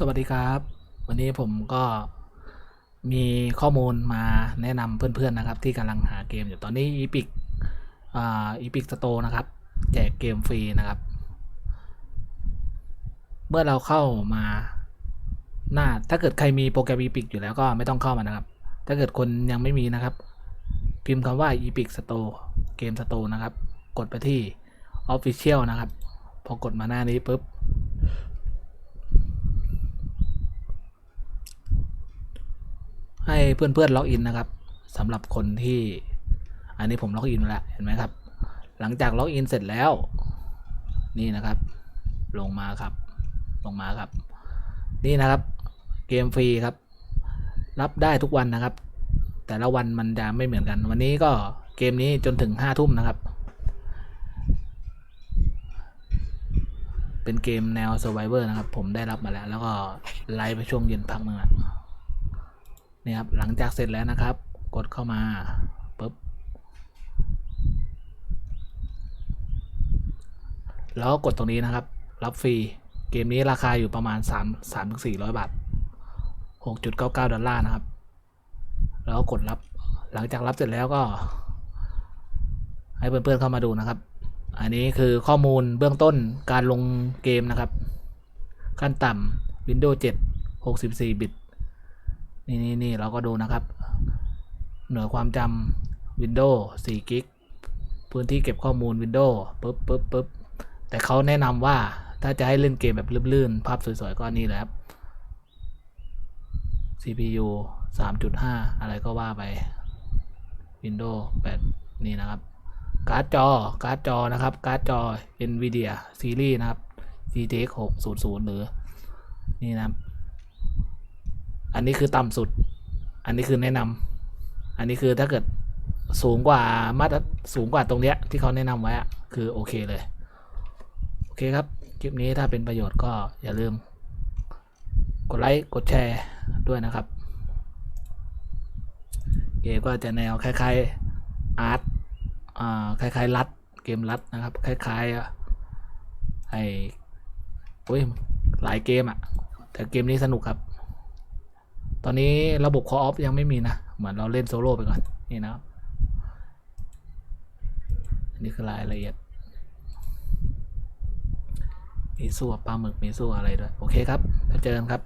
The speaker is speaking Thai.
สวัสดีครับ วันนี้ผมก็มีข้อมูลมาแนะนำเพื่อนๆนะครับ ที่กำลังหาเกมอยู่ตอนนี้ Epic อ่า Epic Store นะครับ แจกเกมฟรีนะครับ เมื่อเราเข้ามาหน้าถ้าเกิดใครมีโปรแกรม Epic อยู่แล้วก็ไม่ต้องเข้ามานะครับ ถ้าเกิดคนยังไม่มีนะครับ พิมพ์คำว่า Epic Store เกม Store นะครับ กดไปที่ Official นะครับ พอกดมาหน้านี้ปุ๊บ ให้เพื่อนๆล็อกอินนะครับสำหรับคนที่ อันนี้ผมล็อกอินแล้วเห็นไหมครับ หลังจากล็อกอินเสร็จแล้ว นี่นะครับ ลงมาครับ ลงมาครับ นี่นะครับ เกมฟรีครับ รับได้ทุกวันนะครับ แต่ละวันมันจะไม่เหมือนกัน วันนี้ก็เกมนี้จนถึงห้าทุ่มนะครับ เป็นเกมแนว Survivor นะครับ ผมได้รับมาแล้ว แล้วก็ไลฟ์ไปช่วงเย็นพักนึงอะ นี่ครับหลังจากเสร็จแล้วนะครับ กดเข้ามาปุ๊บแล้วก็กดตรงนี้นะครับ รับฟรีเกมนี้ราคาอยู่ประมาณ 3 3ถึง400 บาท 6.99 ดอลลาร์นะครับ แล้วก็กดรับหลังจากรับเสร็จแล้วก็ ให้เพื่อนๆเข้ามาดูนะครับ อันนี้คือข้อมูลเบื้องต้นการลงเกมนะครับ ขั้นต่ำ Windows 7 64 บิต นี่นี่นี่เราก็ดูนะครับ หน่วยความจำ Windows 4 กิก พื้นที่เก็บข้อมูล Windows ปึ๊บปึ๊บปึ๊บแต่เขาแนะนำว่าถ้าจะให้เล่นเกมแบบลื่นๆ ภาพสวยๆ ก็นี่แหละครับ CPU 3.5 อะไรก็ว่าไป Windows 8 นี่นะครับ การ์ดจอ การ์ดจอนะครับ การ์ดจอ NVIDIA ซีรีส์นะครับ GTX 600 หรือ นี่นะครับ อันนี้คือต่ำสุด อันนี้คือแนะนำอันนี้คือถ้าเกิดสูงกว่ามาตรสูงกว่าตรงเนี้ยที่เขาแนะนำไว้อะคือโอเคเลย โอเคครับ คลิปนี้ถ้าเป็นประโยชน์ก็อย่าลืม กดไลค์ กดแชร์ด้วยนะครับเกมก็จะแนวคล้ายๆอาร์ตอ่าคล้ายๆรัดเกมรัดนะครับ คล้ายๆไอ้โอ้ยหลายเกมอะแต่เกมนี้สนุกครับ ตอนนี้ระบบคอออฟยังไม่มีนะ เหมือนเราเล่นโซโล่ไปก่อน นี่นะครับนี่คือรายละเอียด มีสู้ปลาหมึกมีสู้อะไรด้วย โอเคครับ แล้วเจอกันครับ